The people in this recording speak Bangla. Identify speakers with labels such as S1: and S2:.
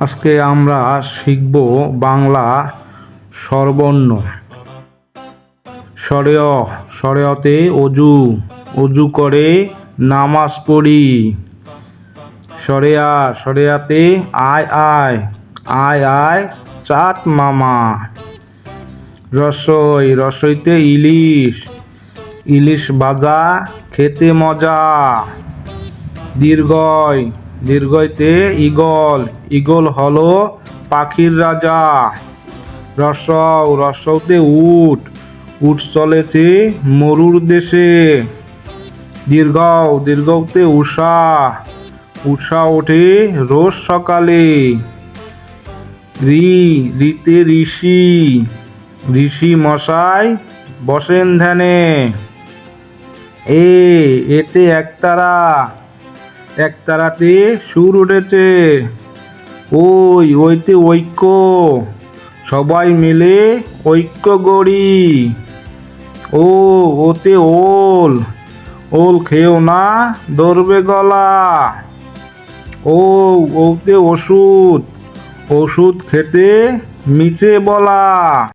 S1: আজকে আমরা শিখব বাংলা স্বরবর্ণ। সরেয় সরেয়তে অজু অজু করে নামাজ পড়ি। সরেয়া সরেয়াতে আয় আয় আয় আয়, চাঁদ মামা। রসই, রসইতে ইলিশ ইলিশ ভাজা, খেতে মজা। দীর্ঘয় দীর্ঘইতে ইগল ইগল হলো পাখির রাজা। রসৌ রসৌতে উট। উট চলেছে মরুর দেশে। দীর্ঘ দীর্ঘতে উষা। উষা ওঠে রোজ সকালে। রি, রিতে ঋষি। ঋষি মশাই বসেন ধ্যানে। এ, এতে একতারা। একতারাতে সুর উঠেছে। ওই, ওইতে ঐক্য। সবাই মিলে ঐক্য গড়ি। ও, ওতে ওল। ওল খেও না, ধরবে গলা। ও, ওতে ওষুধ। ওষুধ খেতে মিছে বলা।